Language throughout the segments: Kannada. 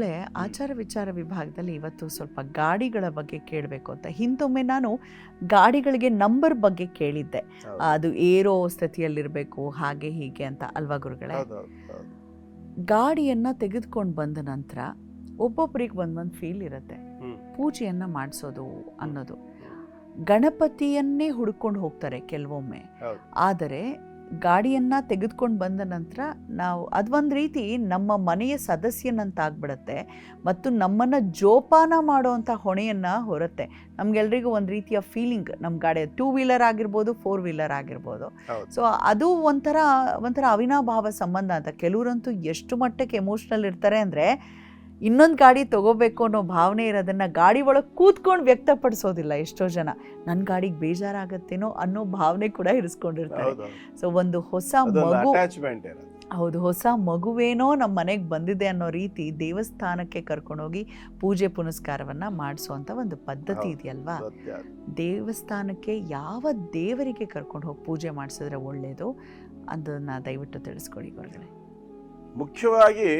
ಗುರುಗಳೇ ಆಚಾರ ವಿಚಾರ ವಿಭಾಗದಲ್ಲಿ ಇವತ್ತು ಸ್ವಲ್ಪ ಗಾಡಿಗಳ ಬಗ್ಗೆ ಕೇಳಬೇಕು ಅಂತ. ಹಿಂದೊಮ್ಮೆ ನಾನು ಗಾಡಿಗಳಿಗೆ ನಂಬರ್ ಬಗ್ಗೆ ಕೇಳಿದ್ದೆ. ಅದು ಏರೋ ಸ್ಥಿತಿಯಲ್ಲಿರಬೇಕು ಹಾಗೆ ಹೀಗೆ ಅಂತ ಅಲ್ವಾ ಗುರುಗಳೇ. ಗಾಡಿಯನ್ನ ತೆಗೆದುಕೊಂಡು ಬಂದ ನಂತರ ಒಬ್ಬೊಬ್ಬರಿಗೆ ಒಂದೊಂದು ಫೀಲ್ ಇರುತ್ತೆ. ಪೂಜೆಯನ್ನ ಮಾಡಿಸೋದು ಅನ್ನೋದು. ಗಣಪತಿಯನ್ನೇ ಹುಡ್ಕೊಂಡು ಹೋಗ್ತಾರೆ ಕೆಲವೊಮ್ಮೆ. ಆದರೆ ಗಾಡಿಯನ್ನ ತೆಗೆದುಕೊಂಡು ಬಂದ ನಂತರ ನಾವು ಅದೊಂದು ರೀತಿ ನಮ್ಮ ಮನೆಯ ಸದಸ್ಯನಂತಾಗ್ಬಿಡತ್ತೆ ಮತ್ತು ನಮ್ಮನ್ನು ಜೋಪಾನ ಮಾಡುವಂಥ ಹೊಣೆಯನ್ನು ಹೊರುತ್ತೆ. ನಮ್ಗೆಲ್ರಿಗೂ ಒಂದು ರೀತಿಯ ಫೀಲಿಂಗ್ ನಮ್ಮ ಗಾಡಿ ಟೂ ವೀಲರ್ ಆಗಿರ್ಬೋದು ಫೋರ್ ವೀಲರ್ ಆಗಿರ್ಬೋದು. ಸೊ ಅದು ಒಂಥರ ಒಂಥರ ಅವಿನಾಭಾವ ಸಂಬಂಧ ಅಂತ. ಕೆಲವರಂತೂ ಎಷ್ಟು ಮಟ್ಟಕ್ಕೆ ಎಮೋಷ್ನಲ್ ಇರ್ತಾರೆ ಅಂದರೆ ಇನ್ನೊಂದು ಗಾಡಿ ತಗೋಬೇಕು ಅನ್ನೋ ಭಾವನೆ ಇರೋದನ್ನು ಗಾಡಿ ಒಳಗೆ ಕೂತ್ಕೊಂಡು ವ್ಯಕ್ತಪಡಿಸೋದಿಲ್ಲ ಎಷ್ಟೋ ಜನ. ನನ್ನ ಗಾಡಿಗೆ ಬೇಜಾರಾಗತ್ತೇನೋ ಅನ್ನೋ ಭಾವನೆ ಕೂಡ ಇರಿಸ್ಕೊಂಡಿರ್ತಾರೆ. ಸೊ ಒಂದು ಹೊಸ ಮಗು ಹೌದು ಹೊಸ ಮಗುವೇನೋ ನಮ್ಮ ಮನೆಗೆ ಬಂದಿದೆ ಅನ್ನೋ ರೀತಿ ದೇವಸ್ಥಾನಕ್ಕೆ ಕರ್ಕೊಂಡೋಗಿ ಪೂಜೆ ಪುನಸ್ಕಾರವನ್ನ ಮಾಡಿಸುವಂಥ ಒಂದು ಪದ್ಧತಿ. ಇದೆಯಲ್ವಾ? ದೇವಸ್ಥಾನಕ್ಕೆ ಯಾವ ದೇವರಿಗೆ ಕರ್ಕೊಂಡು ಹೋಗಿ ಪೂಜೆ ಮಾಡಿಸಿದ್ರೆ ಒಳ್ಳೇದು? ಅನ್ನೋದನ್ನ ದಯವಿಟ್ಟು ತಿಳಿಸ್ಕೊಡಿ ಹೊರಗಡೆ ಮುಖ್ಯವಾಗಿ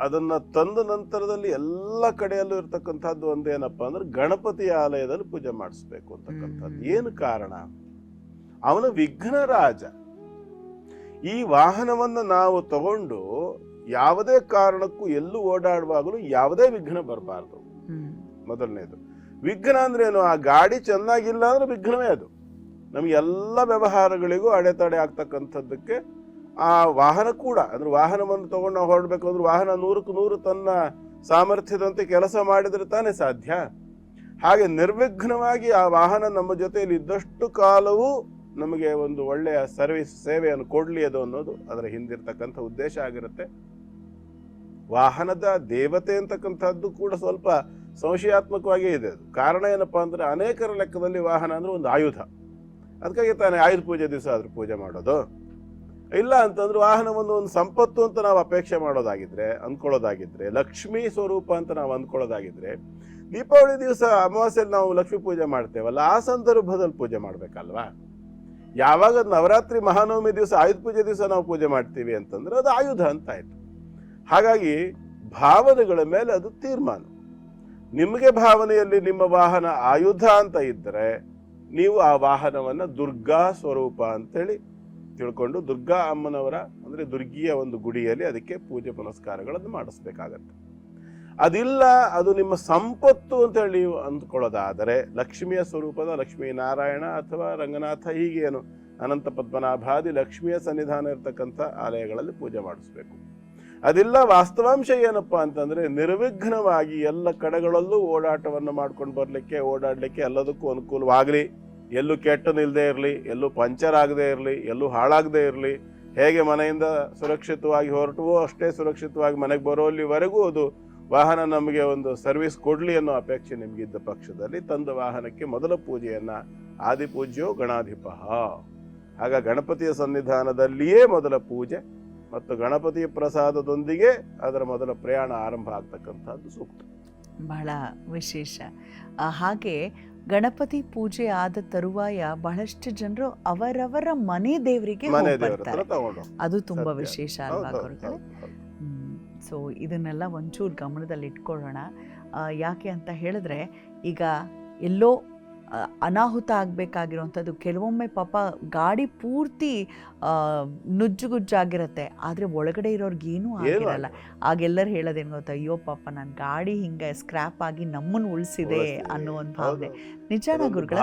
ಅದನ್ನ ತಂದ ನಂತರದಲ್ಲಿ ಎಲ್ಲ ಕಡೆಯಲ್ಲೂ ಇರ್ತಕ್ಕಂಥದ್ದು ಒಂದೇನಪ್ಪ ಅಂದ್ರೆ ಗಣಪತಿ ಆಲಯದಲ್ಲಿ ಪೂಜೆ ಮಾಡಿಸ್ಬೇಕು ಅಂತಕ್ಕಂಥದ್ದು. ಏನು ಕಾರಣ? ಅವನ ವಿಘ್ನ ರಾಜ. ಈ ವಾಹನವನ್ನು ನಾವು ತಗೊಂಡು ಯಾವುದೇ ಕಾರಣಕ್ಕೂ ಎಲ್ಲೂ ಓಡಾಡುವಾಗಲೂ ಯಾವುದೇ ವಿಘ್ನ ಬರಬಾರ್ದು. ಮೊದಲನೇದು. ವಿಘ್ನ ಅಂದ್ರೆ ಏನು? ಆ ಗಾಡಿ ಚೆನ್ನಾಗಿಲ್ಲ ಅಂದ್ರೆ ವಿಘ್ನವೇ ಅದು. ನಮ್ಗೆ ಎಲ್ಲ ವ್ಯವಹಾರಗಳಿಗೂ ಅಡೆತಡೆ ಆಗ್ತಕ್ಕಂಥದ್ದಕ್ಕೆ ಆ ವಾಹನ ಕೂಡ, ಅಂದ್ರೆ ವಾಹನವನ್ನು ತಗೊಂಡು ನಾವು ಹೊರಡ್ಬೇಕು ಅಂದ್ರೆ ವಾಹನ ನೂರಕ್ಕೆ ನೂರು ತನ್ನ ಸಾಮರ್ಥ್ಯದಂತೆ ಕೆಲಸ ಮಾಡಿದ್ರೆ ತಾನೇ ಸಾಧ್ಯ. ಹಾಗೆ ನಿರ್ವಿಘ್ನವಾಗಿ ಆ ವಾಹನ ನಮ್ಮ ಜೊತೆಯಲ್ಲಿ ಇದ್ದಷ್ಟು ಕಾಲವೂ ನಮಗೆ ಒಂದು ಒಳ್ಳೆಯ ಸರ್ವಿಸ್ ಸೇವೆಯನ್ನು ಕೊಡಲಿ ಅದು ಅನ್ನೋದು ಅದರ ಹಿಂದಿರ್ತಕ್ಕಂಥ ಉದ್ದೇಶ ಆಗಿರುತ್ತೆ. ವಾಹನದ ದೇವತೆ ಅಂತಕ್ಕಂಥದ್ದು ಕೂಡ ಸ್ವಲ್ಪ ಸಂಶಯಾತ್ಮಕವಾಗೇ ಇದೆ ಅದು. ಕಾರಣ ಏನಪ್ಪ ಅಂದ್ರೆ ಅನೇಕರ ಲೆಕ್ಕದಲ್ಲಿ ವಾಹನ ಅಂದ್ರೆ ಒಂದು ಆಯುಧ. ಅದಕ್ಕಾಗಿ ತಾನೇ ಆಯುಧ ಪೂಜೆ ದಿವಸ ಆದರೂ ಪೂಜೆ ಮಾಡೋದು. ಇಲ್ಲ ಅಂತಂದ್ರೆ ವಾಹನವನ್ನು ಒಂದು ಸಂಪತ್ತು ಅಂತ ನಾವು ಅಪೇಕ್ಷೆ ಮಾಡೋದಾಗಿದ್ರೆ, ಅಂದ್ಕೊಳ್ಳೋದಾಗಿದ್ರೆ, ಲಕ್ಷ್ಮೀ ಸ್ವರೂಪ ಅಂತ ನಾವು ಅಂದ್ಕೊಳ್ಳೋದಾಗಿದ್ರೆ, ದೀಪಾವಳಿ ದಿವಸ ಅಮಾವಾಸ್ಯೆಯಲ್ಲಿ ನಾವು ಲಕ್ಷ್ಮೀ ಪೂಜೆ ಮಾಡ್ತೇವಲ್ಲ, ಆ ಸಂದರ್ಭದಲ್ಲಿ ಪೂಜೆ ಮಾಡ್ಬೇಕಲ್ವಾ? ಯಾವಾಗ ನವರಾತ್ರಿ ಮಹಾನವಮಿ ದಿವಸ, ಆಯುಧ ಪೂಜೆ ದಿವಸ ನಾವು ಪೂಜೆ ಮಾಡ್ತೀವಿ ಅಂತಂದ್ರೆ ಅದು ಆಯುಧ ಅಂತ ಆಯ್ತು. ಹಾಗಾಗಿ ಭಾವನೆಗಳ ಮೇಲೆ ಅದು ತೀರ್ಮಾನ. ನಿಮಗೆ ಭಾವನೆಯಲ್ಲಿ ನಿಮ್ಮ ವಾಹನ ಆಯುಧ ಅಂತ ಇದ್ದರೆ ನೀವು ಆ ವಾಹನವನ್ನ ದುರ್ಗಾ ಸ್ವರೂಪ ಅಂತೇಳಿ ತಿಳ್ಕೊಂಡು ದುರ್ಗಾ ಅಮ್ಮನವರ, ಅಂದ್ರೆ ದುರ್ಗಿಯ ಒಂದು ಗುಡಿಯಲ್ಲಿ ಅದಕ್ಕೆ ಪೂಜೆ ಪುನಸ್ಕಾರಗಳನ್ನು ಮಾಡಿಸ್ಬೇಕಾಗತ್ತೆ. ಅದಿಲ್ಲ, ಅದು ನಿಮ್ಮ ಸಂಪತ್ತು ಅಂತ ಹೇಳಿ ಅಂದ್ಕೊಳ್ಳೋದಾದರೆ ಲಕ್ಷ್ಮಿಯ ಸ್ವರೂಪದ ಲಕ್ಷ್ಮೀ ನಾರಾಯಣ ಅಥವಾ ರಂಗನಾಥ ಹೀಗೇನು ಅನಂತ ಪದ್ಮನಾಭಾದಿ ಲಕ್ಷ್ಮಿಯ ಸನ್ನಿಧಾನ ಇರತಕ್ಕಂಥ ಆಲಯಗಳಲ್ಲಿ ಪೂಜೆ ಮಾಡಿಸ್ಬೇಕು. ಅದಿಲ್ಲ, ವಾಸ್ತವಾಂಶ ಏನಪ್ಪ ಅಂತಂದ್ರೆ ನಿರ್ವಿಘ್ನವಾಗಿ ಎಲ್ಲ ಕಡೆಗಳಲ್ಲೂ ಓಡಾಟವನ್ನು ಮಾಡ್ಕೊಂಡು ಬರಲಿಕ್ಕೆ, ಓಡಾಡಲಿಕ್ಕೆ ಎಲ್ಲದಕ್ಕೂ ಅನುಕೂಲವಾಗಲಿ. ಎಲ್ಲೂ ಕೆಟ್ಟ ನಿಲ್ಲದೆ ಇರಲಿ, ಎಲ್ಲೂ ಪಂಚರ್ ಆಗದೆ ಇರಲಿ, ಎಲ್ಲೂ ಹಾಳಾಗದೇ ಇರಲಿ, ಹೇಗೆ ಮನೆಯಿಂದ ಸುರಕ್ಷಿತವಾಗಿ ಹೊರಟುವೋ ಅಷ್ಟೇ ಸುರಕ್ಷಿತವಾಗಿ ಮನೆಗೆ ಬರೋಲ್ಲಿವರೆಗೂ ಅದು ವಾಹನ ನಮಗೆ ಒಂದು ಸರ್ವಿಸ್ ಕೊಡಲಿ ಅನ್ನೋ ಅಪೇಕ್ಷೆ ನಿಮಗಿದ್ದ ಪಕ್ಷದಲ್ಲಿ ತಂದ ವಾಹನಕ್ಕೆ ಮೊದಲ ಪೂಜೆಯನ್ನು ಆದಿಪೂಜ್ಯೋ ಗಣಾಧಿಪ. ಆಗ ಗಣಪತಿಯ ಸನ್ನಿಧಾನದಲ್ಲಿಯೇ ಮೊದಲ ಪೂಜೆ ಮತ್ತು ಗಣಪತಿಯ ಪ್ರಸಾದದೊಂದಿಗೆ ಅದರ ಮೊದಲ ಪ್ರಯಾಣ ಆರಂಭ ಆಗ್ತಕ್ಕಂಥದ್ದು ಸೂಕ್ತ. ಬಹಳ ವಿಶೇಷ. ಹಾಗೆ ಗಣಪತಿ ಪೂಜೆ ಆದ ತರುವಾಯ ಬಹಳಷ್ಟು ಜನರು ಅವರವರ ಮನೆ ದೇವರಿಗೆ ಬರ್ತಾರೆ. ಅದು ತುಂಬಾ ವಿಶೇಷ ಅಲ್ವಾ ಗುರುಗಳೇ? ಹೌದು. ಸೊ ಇದನ್ನೆಲ್ಲ ಒಂಚೂರು ಗಮನದಲ್ಲಿ ಇಟ್ಕೊಳ್ಳೋಣ ಯಾಕೆ ಅಂತ ಹೇಳಿದ್ರೆ ಈಗ ಎಲ್ಲೋ ಅನಾಹುತ ಆಗಬೇಕಾಗಿರೋವಂಥದ್ದು. ಕೆಲವೊಮ್ಮೆ ಪಾಪ ಗಾಡಿ ಪೂರ್ತಿ ನುಜ್ಜುಗುಜ್ಜಾಗಿರುತ್ತೆ ನುಜ್ಜುಗುಜ್ಜಾಗಿರತ್ತೆ. ಆದರೆ ಒಳಗಡೆ ಇರೋರ್ಗೆ ಏನೂ ಆಗಿರಲ್ಲ. ಆಗೆಲ್ಲರೂ ಹೇಳೋದೇನು ಗೊತ್ತಾ? ಅಯ್ಯೋ ಪಾಪ ನನ್ನ ಗಾಡಿ ಹಿಂಗೆ ಸ್ಕ್ರಾಪ್ ಆಗಿ ನಮ್ಮನ್ನು ಉಳಿಸಿದೆ ಅನ್ನೋ ಒಂದು ಭಾವನೆ. ನಿಜಾನ ಗುರುಗಳ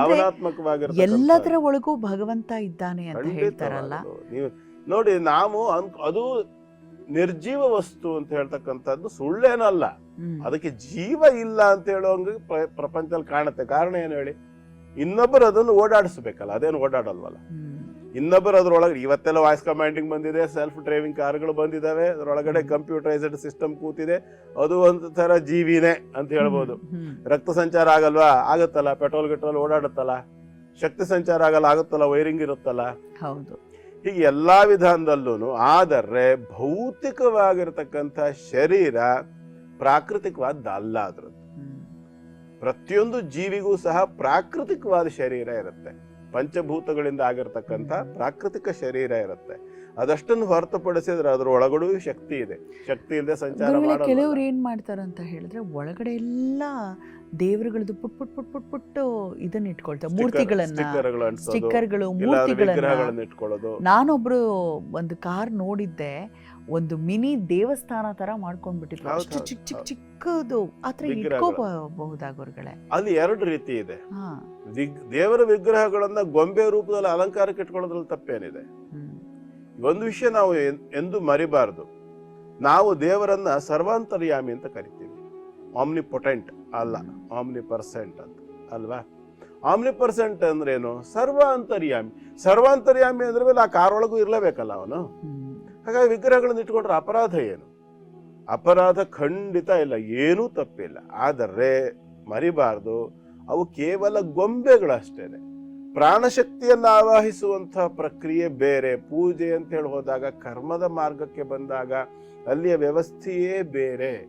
ಎಲ್ಲದರ ಒಳಗೂ ಭಗವಂತ ಇದ್ದಾನೆ ಅಂತ ಹೇಳ್ತಾರಲ್ಲ. ನೋಡಿ ನಾವು ಅದು ನಿರ್ಜೀವ ವಸ್ತು ಅಂತ ಹೇಳ್ತಕ್ಕಂಥದ್ದು ಸುಳ್ಳೇನಲ್ಲ. ಅದಕ್ಕೆ ಜೀವ ಇಲ್ಲ ಅಂತ ಹೇಳೋಂಗೆ ಪ್ರ- ಪ್ರಪಂಚದಲ್ಲಿ ಕಾಣುತ್ತೆ. ಕಾರಣ ಏನು ಹೇಳಿ? ಇನ್ನೊಬ್ಬರು ಅದನ್ನು ಓಡಾಡಿಸ್ಬೇಕಲ್ಲ ಅದೇನು ಓಡಾಡಲ್ವಲ್ಲ? ಇನ್ನೊಬ್ರು ಇನ್ನೊಬ್ಬರು ಅದ್ರೊಳಗೆ ಇವತ್ತೆಲ್ಲ ವಾಯ್ಸ್ ಕಮಾಂಡಿಂಗ್ ಬಂದಿದೆ ಸೆಲ್ಫ್ ಡ್ರೈವಿಂಗ್ ಕಾರ್ಗಳು ಬಂದಿದ್ದಾವೆ ಅದರೊಳಗಡೆ ಕಂಪ್ಯೂಟರೈಸ್ಡ್ ಸಿಸ್ಟಮ್ ಕೂತಿದೆ ಅದು ಒಂದು ತರ ಜೀವಿನೇ ಅಂತ ಹೇಳ್ಬೋದು. ರಕ್ತ ಸಂಚಾರ ಆಗಲ್ವಾ? ಆಗುತ್ತಲ್ಲ ಪೆಟ್ರೋಲ್ ಗಿಟ್ರೋಲ್ ಓಡಾಡುತ್ತಲ್ಲ? ಶಕ್ತಿ ಸಂಚಾರ ಆಗಲ್ಲ ಆಗುತ್ತಲ್ಲ ವೈರಿಂಗ್ ಇರುತ್ತಲ್ಲ? ಹೌದು. ಹೀಗೆ ಎಲ್ಲಾ ವಿಧಾನದಲ್ಲೂ ಆದರೆ ಭೌತಿಕವಾಗಿರ್ತಕ್ಕಂಥ ಶರೀರ ಪ್ರಾಕೃತಿಕವಾದ ಅಲ್ಲ ಅದ್ರದ್ದು. ಪ್ರತಿಯೊಂದು ಜೀವಿಗೂ ಸಹ ಪ್ರಾಕೃತಿಕವಾದ ಶರೀರ ಇರುತ್ತೆ. ಪಂಚಭೂತಗಳಿಂದ ಆಗಿರ್ತಕ್ಕಂಥ ಪ್ರಾಕೃತಿಕ ಶರೀರ ಇರುತ್ತೆ. ಅದಷ್ಟನ್ನು ಹೊರತುಪಡಿಸಿದ್ರೆ ಅದ್ರ ಒಳಗಡೆ ಶಕ್ತಿ ಇದೆ. ಶಕ್ತಿ ಇಲ್ಲದೆ ಸಂಚಾರ ಕೆಲವರು ಏನ್ ಕೆಲವ್ರು ಏನು ಮಾಡ್ತಾರೆ ಅಂತ ಹೇಳಿದ್ರೆ ಒಳಗಡೆ ಎಲ್ಲ ದೇವರುಗಳದ್ದು put put put put put ಇದನ್ನ ಇಟ್ಕೊಳ್ತಾರೆ. ಮೂರ್ತಿಗಳನ್ನ ಸ್ಟಿಕ್ಕರ್ಗಳು ಮೂರ್ತಿಗಳನ್ನ. ನಾನೊಬ್ರು ಒಂದು ಕಾರ್ ನೋಡಿದ್ದೆ. ಒಂದು ಮಿನಿ ದೇವಸ್ಥಾನ ತರ ಮಾಡ್ಕೊಂಡ್ಬಿಟ್ಟಿದ್ರು. ಬಿಟ್ಟಿದ್ರು ಅಷ್ಟು ಚಿಕ್ ಚಿಕ್ಕ. ಚಿಕ್ಕದು ಆತರ ಇಟ್ಕೋಬಹುದಾಗೋರ್ಗಳೇ ಅಲ್ಲಿ ಎರಡು ರೀತಿ ಇದೆ. ದೇವರ ವಿಗ್ರಹಗಳನ್ನ ಗೊಂಬೆ ರೂಪದಲ್ಲಿ ಅಲಂಕಾರಕ್ಕೆ ಇಟ್ಕೊಳ್ಳೋದ್ರಲ್ಲಿ ತಪ್ಪೇನಿದೆ. ಒಂದು ವಿಷಯ ನಾವು ಎಂದು ಮರಿಬಾರದು. ನಾವು ದೇವರನ್ನ ಸರ್ವಾಂತರ್ಯಾಮಿ ಅಂತ ಕರಿತೀವಿ. ಆಮ್ನಿ ಪೊಟೆಂಟ್ ಅಲ್ಲ ಆಮ್ನಿ ಪರ್ಸೆಂಟ್ ಅಂತ ಅಲ್ವಾ? ಆಮ್ನಿ ಪರ್ಸೆಂಟ್ ಅಂದ್ರೆ ಏನು ಸರ್ವಾಂತರ್ಯಾಮಿ. ಸರ್ವಾಂತರ್ಯಾಮಿ ಅಂದ್ರೆ ಮೇಲೆ ಆ ಒಳಗೂ ಇರಲೇಬೇಕಲ್ಲ ಅವನು? ಹಾಗಾಗಿ ವಿಗ್ರಹಗಳನ್ನು ಇಟ್ಕೊಂಡ್ರೆ ಅಪರಾಧ ಏನು? ಅಪರಾಧ ಖಂಡಿತ ಇಲ್ಲ ಏನೂ ತಪ್ಪಿಲ್ಲ. ಆದರೆ ಮರಿಬಾರ್ದು ಅವು ಕೇವಲ ಗೊಂಬೆಗಳಷ್ಟೇನೆ. ಪ್ರಾಣಶಕ್ತಿಯನ್ನು ಆವಾಹಿಸುವಂತಹ ಪ್ರಕ್ರಿಯೆ ಬೇರೆ. ಪೂಜೆ ಅಂತ ಹೇಳಿ ಹೋದಾಗ ಕರ್ಮದ ಮಾರ್ಗಕ್ಕೆ ಬಂದಾಗ ಅಲ್ಲಿಯ ವ್ಯವಸ್ಥೆಯೇ ಬೇರೆ.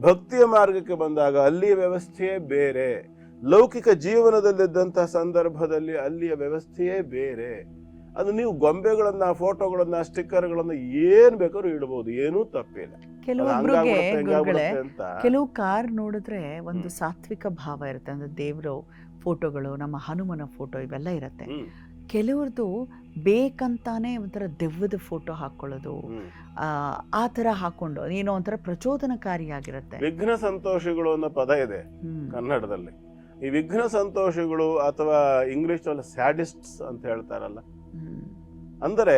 ಭಕ್ತಿಯ ಮಾರ್ಗಕ್ಕೆ ಬಂದಾಗ ಅಲ್ಲಿಯ ವ್ಯವಸ್ಥೆಯೇ ಬೇರೆ. ಲೌಕಿಕ ಜೀವನದಲ್ಲಿದ್ದಂತಹ ಸಂದರ್ಭದಲ್ಲಿ ಅಲ್ಲಿಯ ವ್ಯವಸ್ಥೆಯೇ ಬೇರೆ. ಅದು ನೀವು ಗೊಂಬೆಗಳನ್ನ ಫೋಟೋಗಳನ್ನ ಸ್ಟಿಕ್ಕರ್ಗಳನ್ನ ಏನ್ ಬೇಕಾದ್ರೂ ಇಡಬಹುದು ಏನೂ ತಪ್ಪಿಲ್ಲ. ಕೆಲವೊಬ್ರಿಗೆ ಕೆಲವು ಕಾರ್ ನೋಡಿದ್ರೆ ಒಂದು ಸಾತ್ವಿಕ ಭಾವ ಇರುತ್ತೆ. ಅಂದ್ರೆ ದೇವರು ಫೋಟೋಗಳು ನಮ್ಮ ಹನುಮನ ಫೋಟೋ ಇವೆಲ್ಲ ಇರುತ್ತೆ. ಕೆಲವ್ರದ್ದು ಬೇಕಂತಾನೆ ಒಂಥರ ದೆವ್ವದ ಫೋಟೋ ಹಾಕೊಳ್ಳೋದು. ಆ, ತರ ಹಾಕೊಂಡು ಏನೋ ಒಂಥರ ಪ್ರಚೋದನಕಾರಿಯಾಗಿರುತ್ತೆ ವಿಘ್ನ ಸಂತೋಷಗಳು ಅನ್ನೋ ಪದ ಇದೆ ಕನ್ನಡದಲ್ಲಿ. ಈ ವಿಘ್ನ ಸಂತೋಷಗಳು ಅಥವಾ ಇಂಗ್ಲಿಷ್ ಸ್ಯಾಡಿಸ್ಟ್ಸ್ ಅಂತ ಹೇಳ್ತಾರಲ್ಲ. ಅಂದರೆ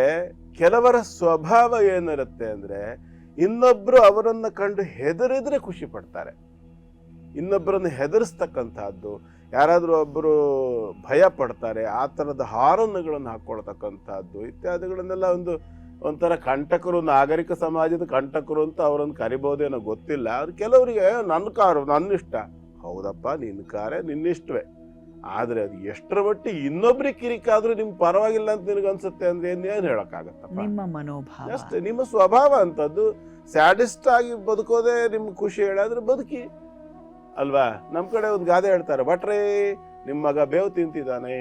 ಕೆಲವರ ಸ್ವಭಾವ ಏನಿರುತ್ತೆ ಅಂದರೆ ಇನ್ನೊಬ್ಬರು ಅವರನ್ನು ಕಂಡು ಹೆದರಿದ್ರೆ ಖುಷಿ ಪಡ್ತಾರೆ. ಇನ್ನೊಬ್ಬರನ್ನು ಹೆದರಿಸ್ತಕ್ಕಂಥದ್ದು, ಯಾರಾದರೂ ಒಬ್ಬರು ಭಯ ಪಡ್ತಾರೆ, ಆ ಥರದ ಹಾರನ್ನುಗಳನ್ನು ಹಾಕ್ಕೊಳ್ತಕ್ಕಂಥದ್ದು ಇತ್ಯಾದಿಗಳನ್ನೆಲ್ಲ ಒಂದು ಒಂಥರ ಕಂಟಕರು, ನಾಗರಿಕ ಸಮಾಜದ ಕಂಟಕರು ಅಂತ ಅವರನ್ನು ಕರಿಬೋದೇನೋ ಗೊತ್ತಿಲ್ಲ. ಅದು ಕೆಲವರಿಗೆ, ನನ್ನ ಕಾರು ನನ್ನ ಇಷ್ಟ ಹೌದಪ್ಪ, ನಿನ್ನ ಕಾರೇ, ನಿನ್ನಿಷ್ಟವೇ. ಆದರೆ ಅದು ಎಷ್ಟರ ಮಟ್ಟಿಗೆ ಇನ್ನೊಬ್ರಿಗೆ ಕಿರಿಕಾದ್ರೂ ನಿಮ್ಗೆ ಪರವಾಗಿಲ್ಲ ಅಂತ ನಿನಗೆ ಅನ್ಸುತ್ತೆ ಅಂದ್ರೆ ಏನು ಹೇಳಕ್ಕಾಗತ್ತಪ್ಪ? ನಿಮ್ಮ ಮನೋಭಾವ. ಅಷ್ಟೇ ನಿಮ್ಮ ಸ್ವಭಾವ ಅಂತದ್ದು. ಸ್ಯಾಡಿಸ್ಟ್ ಆಗಿ ಬದುಕೋದೇ ನಿಮ್ಗೆ ಖುಷಿ ಹೇಳಾದ್ರೆ ಬದುಕಿ. ಅಲ್ವಾ? ನಮ್ಮ ಕಡೆ ಒಂದು ಗಾದೆ ಹೇಳ್ತಾರೆ ಭಟ್ರೆ ನಿಮ್ಮ ಮಗ ಬೇವು ತಿಂತಿದ್ದಾನೆ.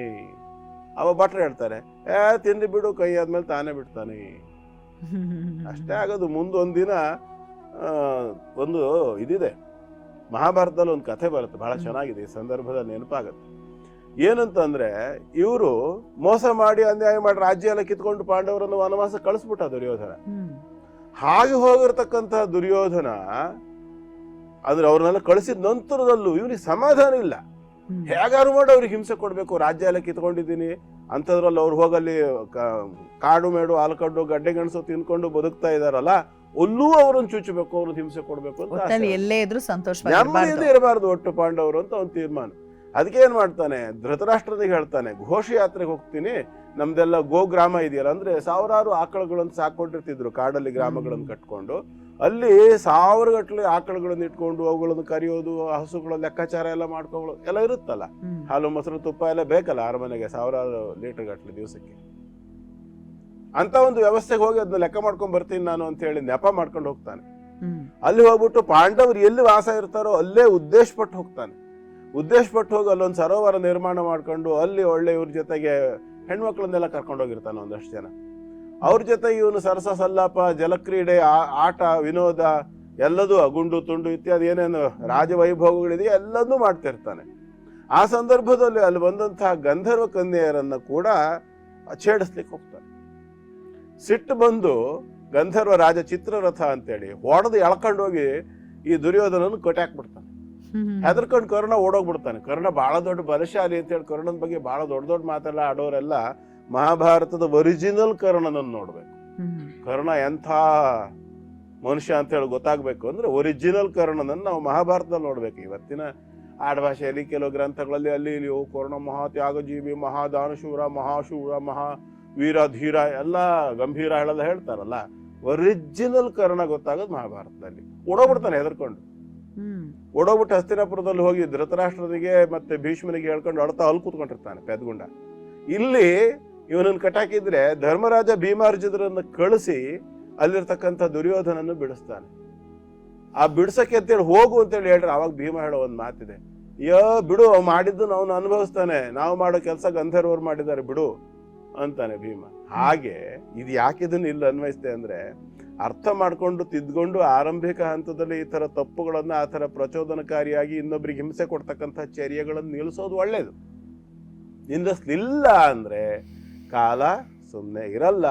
ಅವ ಭಟ್ರೆ ಹೇಳ್ತಾರೆ ಏ ತಿಂದು ಬಿಡು ಕೈ ಆದ್ಮೇಲೆ ತಾನೇ ಬಿಡ್ತಾನೆ. ಅಷ್ಟೇ ಆಗೋದು. ಮುಂದೊಂದಿನ ಒಂದು ಇದಿದೆ. ಮಹಾಭಾರತದಲ್ಲಿ ಒಂದು ಕಥೆ ಬರುತ್ತೆ ಬಹಳ ಚೆನ್ನಾಗಿದೆ ಈ ಸಂದರ್ಭದಲ್ಲಿ ನೆನಪಾಗತ್ತೆ. ಏನಂತಂದ್ರೆ ಇವರು ಮೋಸ ಮಾಡಿ ಅನ್ಯಾಯ ಮಾಡಿ ರಾಜ್ಯ ಎಲ್ಲ ಕಿತ್ಕೊಂಡು ಪಾಂಡವರನ್ನು ವನವಾಸ ಕಳಿಸ್ಬಿಟ್ಟ ದುರ್ಯೋಧನ. ಹಾಗೆ ಹೋಗಿರ್ತಕ್ಕಂತಹ ದುರ್ಯೋಧನ ಅಂದ್ರೆ ಅವ್ರನ್ನೆಲ್ಲ ಕಳಿಸಿದ ನಂತರದಲ್ಲೂ ಇವ್ರಿಗೆ ಸಮಾಧಾನ ಇಲ್ಲ. ಹೇಗಾರು ಮಾಡಿ ಅವ್ರಿಗೆ ಹಿಂಸೆ ಕೊಡ್ಬೇಕು ರಾಜ್ಯ ಎಲ್ಲ ಕಿತ್ಕೊಂಡಿದ್ದೀನಿ. ಅಂಥದ್ರಲ್ಲಿ ಅವ್ರು ಹೋಗಲ್ಲಿ ಕಾಡು ಮೇಡು ಆಲ್ಕಡ್ಡು ಗಡ್ಡೆ ಗೆಣಸು ತಿನ್ಕೊಂಡು ಬದುಕ್ತಾ ಇದಾರಲ್ಲ ಒಲ್ಲೂ ಅವ್ರನ್ನ ಚುಚ್ಚಬೇಕು ಅವ್ರನ್ನ ಹಿಂಸೆ ಕೊಡ್ಬೇಕು ಅಂತ ಇರಬಾರ್ದು ಒಟ್ಟು ಪಾಂಡವರು ಅಂತ ಒಂದು ತೀರ್ಮಾನ. ಅದಕ್ಕೆ ಏನ್ ಮಾಡ್ತಾನೆ? ಧೃತರಾಷ್ಟ್ರನಿಗೆ ಹೇಳ್ತಾನೆ ಘೋಷಯಾತ್ರೆಗೆ ಹೋಗ್ತೀನಿ. ನಮ್ದೆಲ್ಲ ಗೋ ಗ್ರಾಮ ಇದೆಯಲ್ಲ ಅಂದ್ರೆ ಸಾವಿರಾರು ಆಕಳುಗಳನ್ನು ಸಾಕೊಂಡಿರ್ತಿದ್ರು ಕಾಡಲ್ಲಿ ಗ್ರಾಮಗಳನ್ನು ಕಟ್ಕೊಂಡು. ಅಲ್ಲಿ ಸಾವಿರ ಗಟ್ಟಲೆ ಆಕಳುಗಳನ್ನು ಇಟ್ಕೊಂಡು ಅವುಗಳನ್ನು ಕರಿಯೋದು ಹಸುಗಳ ಲೆಕ್ಕಾಚಾರ ಎಲ್ಲ ಮಾಡ್ಕೊಳ್ಳೋ ಎಲ್ಲ ಇರುತ್ತಲ್ಲ. ಹಾಲು ಮೊಸರು ತುಪ್ಪ ಎಲ್ಲ ಬೇಕಲ್ಲ ಅರಮನೆಗೆ ಸಾವಿರಾರು ಲೀಟರ್ ಗಟ್ಟಲೆ ದಿವಸಕ್ಕೆ. ಅಂತ ಒಂದು ವ್ಯವಸ್ಥೆಗೆ ಹೋಗಿ ಅದನ್ನ ಲೆಕ್ಕ ಮಾಡ್ಕೊಂಡ್ ಬರ್ತೀನಿ ನಾನು ಅಂತ ಹೇಳಿ ನೆಪ ಮಾಡ್ಕೊಂಡು ಹೋಗ್ತಾನೆ. ಅಲ್ಲಿ ಹೋಗ್ಬಿಟ್ಟು ಪಾಂಡವರು ಎಲ್ಲಿ ವಾಸ ಇರ್ತಾರೋ ಅಲ್ಲೇ ಉದ್ದೇಶಪಟ್ಟು ಹೋಗ್ತಾನೆ. ಉದ್ದೇಶಪಟ್ಟು ಹೋಗಿ ಅಲ್ಲೊಂದು ಸರೋವರ ನಿರ್ಮಾಣ ಮಾಡ್ಕೊಂಡು ಅಲ್ಲಿ ಒಳ್ಳೆ ಇವ್ರ ಜೊತೆಗೆ ಹೆಣ್ಮಕ್ಳನ್ನೆಲ್ಲ ಕರ್ಕೊಂಡು ಹೋಗಿರ್ತಾನೆ ಒಂದಷ್ಟು ಜನ. ಅವ್ರ ಜೊತೆ ಇವನು ಸರಸ ಸಲ್ಲಾಪ, ಜಲಕ್ರೀಡೆ ಆಟ, ವಿನೋದ, ಎಲ್ಲದೂ ಗುಂಡು, ತುಂಡು ಇತ್ಯಾದಿ ಏನೇನು ರಾಜವೈಭವಗಳಿದೆಯೋ ಎಲ್ಲದೂ ಮಾಡ್ತಿರ್ತಾನೆ. ಆ ಸಂದರ್ಭದಲ್ಲಿ ಅಲ್ಲಿ ಬಂದಂತಹ ಗಂಧರ್ವ ಕನ್ಯೆಯರನ್ನು ಕೂಡ ಛೇಡಿಸ್ಲಿಕ್ಕೆ ಹೋಗ್ತಾನೆ. ಸಿಟ್ಟು ಬಂದು ಗಂಧರ್ವ ರಾಜ ಚಿತ್ರರಥ ಅಂತೇಳಿ ಹೊಡೆದು ಎಳ್ಕೊಂಡೋಗಿ ಈ ದುರ್ಯೋಧನನ್ನು ಕೊಟ್ಟಾಕ್ಬಿಡ್ತಾನೆ. ಹೆದರ್ಕೊಂಡು ಕರುಣ ಓಡೋಗ್ಬಿಡ್ತಾನೆ. ಕರ್ಣ ಬಹಳ ದೊಡ್ಡ ಬಲಶಾಲಿ ಅಂತ ಹೇಳಿ ಕರುಣನ ಬಗ್ಗೆ ಬಹಳ ದೊಡ್ಡ ದೊಡ್ಡ ಮಾತೆಲ್ಲ ಆಡೋರೆಲ್ಲ ಮಹಾಭಾರತದ ಒರಿಜಿನಲ್ ಕರ್ಣನನ್ನು ನೋಡ್ಬೇಕು. ಕರ್ಣ ಎಂಥ ಮನುಷ್ಯ ಅಂತ ಹೇಳಿ ಗೊತ್ತಾಗ್ಬೇಕು ಅಂದ್ರೆ ಒರಿಜಿನಲ್ ಕರ್ಣನನ್ನು ನಾವು ಮಹಾಭಾರತದಲ್ಲಿ ನೋಡ್ಬೇಕು. ಇವತ್ತಿನ ಆಡಭಾಷೆಯಲ್ಲಿ ಕೆಲವು ಗ್ರಂಥಗಳಲ್ಲಿ ಅಲ್ಲಿ ಇಲ್ಲಿ ಓ ಕರ್ಣ ಮಹಾ ತ್ಯಾಗಜೀವಿ ಮಹಾದಾನಶೂರ ಮಹಾಶೂರ ಮಹಾ ವೀರ ಧೀರ ಎಲ್ಲ ಗಂಭೀರ ಹೇಳಲ್ಲ ಹೇಳ್ತಾರಲ್ಲ. ಒರಿಜಿನಲ್ ಕರ್ಣ ಗೊತ್ತಾಗೋದು ಮಹಾಭಾರತದಲ್ಲಿ. ಓಡೋಗ್ಬಿಡ್ತಾನೆ ಹೆದರ್ಕೊಂಡು. ಓಡೋಗ್ಬಿಟ್ಟು ಹಸ್ತಿನಾಪುರದಲ್ಲಿ ಹೋಗಿ ಧೃತರಾಷ್ಟ್ರನಿಗೆ ಮತ್ತೆ ಭೀಷ್ಮನಿಗೆ ಹೇಳ್ಕೊಂಡು ಅಳ್ತಾ ಅಲ್ಲಿ ಕೂತ್ಕೊಂಡಿರ್ತಾನೆ ಪೆದ್ಗುಂಡ. ಇಲ್ಲಿ ಇವನನ್ನು ಕಟಾಕಿದ್ರೆ ಧರ್ಮರಾಜ ಭೀಮಾರ್ಜುನರನ್ನ ಕಳಿಸಿ ಅಲ್ಲಿರ್ತಕ್ಕಂಥ ದುರ್ಯೋಧನನ್ನು ಬಿಡಿಸ್ತಾನೆ. ಆ ಬಿಡ್ಸಕ್ಕೆ ಅಂತೇಳಿ ಹೋಗು ಅಂತೇಳಿ ಹೇಳ್ರೆ ಅವಾಗ ಭೀಮ ಹೇಳೋ ಒಂದು ಮಾತಿದೆ. ಯೋ ಬಿಡು ಅವ್ ಮಾಡಿದ್ದು ಅವನು ಅನುಭವಿಸ್ತಾನೆ. ನಾವು ಮಾಡೋ ಕೆಲಸ ಗಂಧರ್ವರು ಮಾಡಿದ್ದಾರೆ ಬಿಡು ಅಂತಾನೆ ಭೀಮ. ಹಾಗೆ ಇದು ಯಾಕೆ ಇದನ್ನ ಇಲ್ಲಿ ಅನ್ವಯಿಸಿದೆ ಅಂದ್ರೆ ಅರ್ಥ ಮಾಡ್ಕೊಂಡು ತಿದ್ಕೊಂಡು ಆರಂಭಿಕ ಹಂತದಲ್ಲಿ ಈ ಥರ ತಪ್ಪುಗಳನ್ನು ಆ ಥರ ಪ್ರಚೋದನಕಾರಿಯಾಗಿ ಇನ್ನೊಬ್ಬರಿಗೆ ಹಿಂಸೆ ಕೊಡ್ತಕ್ಕಂಥ ಚರ್ಯಗಳನ್ನು ನಿಲ್ಲಿಸೋದು ಒಳ್ಳೆಯದು ನಿಲ್ಲಿಸ್ಲಿಲ್ಲ ಅಂದ್ರೆ ಕಾಲ ಸುಮ್ಮನೆ ಇರಲ್ಲ.